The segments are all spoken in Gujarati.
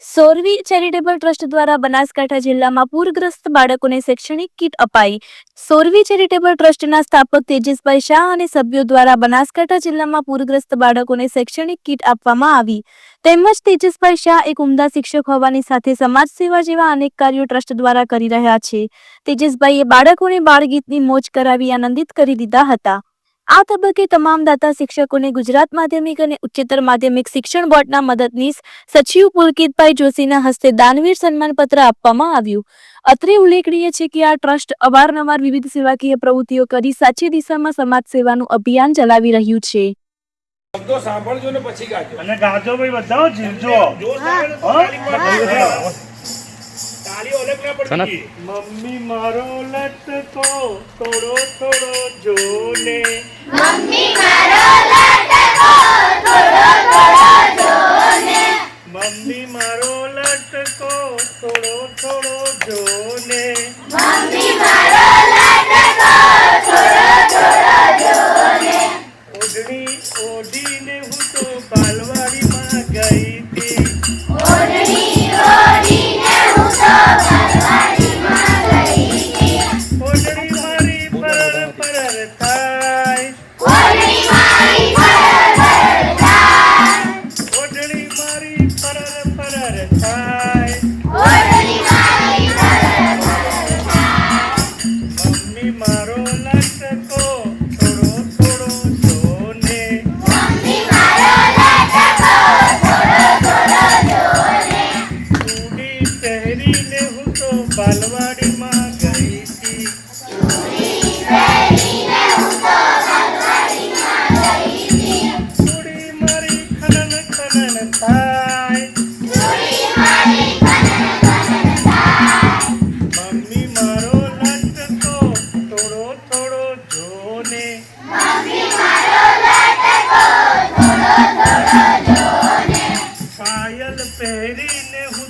સોરવી ચેરિટેબલ ટ્રસ્ટ દ્વારા બનાસકાંઠા જિલ્લામાં પૂરગ્રસ્ત બાળકોને શૈક્ષણિક કીટ અપાઈ. સોરવી ચેરિટેબલ ટ્રસ્ટના સ્થાપક તેજસભાઈ શાહ અને સભ્યો દ્વારા બનાસકાંઠા જિલ્લામાં પૂરગ્રસ્ત બાળકોને શૈક્ષણિક કીટ આપવામાં આવી. તેમજ તેજસભાઈ શાહ એક ઉમદા શિક્ષક હોવાની સાથે સમાજ સેવા જેવા અનેક કાર્યો ટ્રસ્ટ દ્વારા કરી રહ્યા છે. તેજસભાઈએ બાળકોને બાળગીતની મોજ કરાવી આનંદિત કરી દીધા હતા. આ તબક્કે તમામ દાતા શિક્ષકોને ગુજરાત માધ્યમિક અને ઉચ્ચતર માધ્યમિક શિક્ષણ બોર્ડના મદદનીશ સચિવ પુલકિતભાઈ જોશીના હસ્તે દાનવીર સન્માનપત્ર આપવામાં આવ્યું. અત્રે ઉલ્લેખનીય છે કે આ ટ્રસ્ટ અવારનવાર વિવિધ સેવાકીય પ્રવૃત્તિઓ કરી સાચી દિશામાં સમાજ સેવાનું અભિયાન ચલાવી રહ્યું છે. શબ્દો સાંભળજો ને પછી ગાજો. અને ગાજો ભાઈ બધા જીવજો. જોશ મારો લટકો થોડો થોડો જોને. મમ્મી મારો લટકો થોડો થોડો જોને. મમ્મી મારો લટકો થોડો થોડો જોને. મમ્મી મારો લટકો થોડો થોડો જોને. ઓઢણી ઓઢીને હું તો બાલવાડીમાં બાલવાડીમાં ગઈ મારી ખનન ખનન થાય મમ્મી મારો લટકો થોડો થોડો જોને પાયલ પહેરીને હું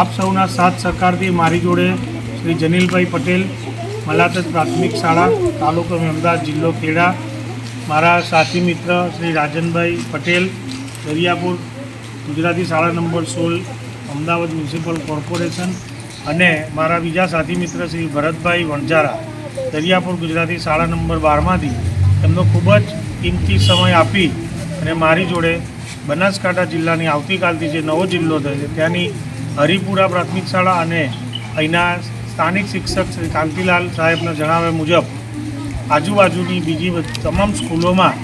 આપ સૌના સાથ સહકારથી મારી જોડે શ્રી જનીલભાઈ પટેલ મલાતજ પ્રાથમિક શાળા, તાલુકો અમદાવાદ જિલ્લો ખેડા, મારા સાથી મિત્ર શ્રી રાજનભાઈ પટેલ, દરિયાપુર ગુજરાતી શાળા નંબર સોળ, અમદાવાદ મ્યુનિસિપલ કોર્પોરેશન અને મારા બીજા સાથી મિત્ર શ્રી ભરતભાઈ વણઝારા, દરિયાપુર ગુજરાતી શાળા નંબર બારમાંથી એમનો ખૂબ જ કિંમતી સમય આપી અને મારી જોડે બનાસકાંઠા જિલ્લાની આવતીકાલથી જે નવો જિલ્લો થશે ત્યાંની હરિપુરા પ્રાથમિક શાળા અને અહીંના સ્થાનિક શિક્ષક શ્રી કાંતિલાલ સાહેબના જણાવ્યા મુજબ, આજુબાજુની બીજી તમામ સ્કૂલોમાં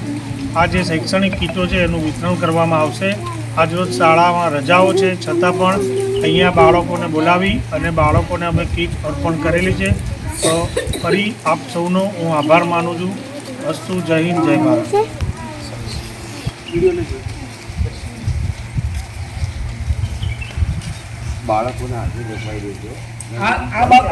આ જે શૈક્ષણિક કીટો છે એનું વિતરણ કરવામાં આવશે. આજરોજ શાળામાં રજાઓ છે, છતાં પણ અહીંયા બાળકોને બોલાવી અને બાળકોને અમે કીટ અર્પણ કરેલી છે. તો ફરી આપ સૌનો હું આભાર માનું છું. અસ્તુ જય હિન્દ, જય ભારત. બાળકોને હાથે દેખાઈ દેજો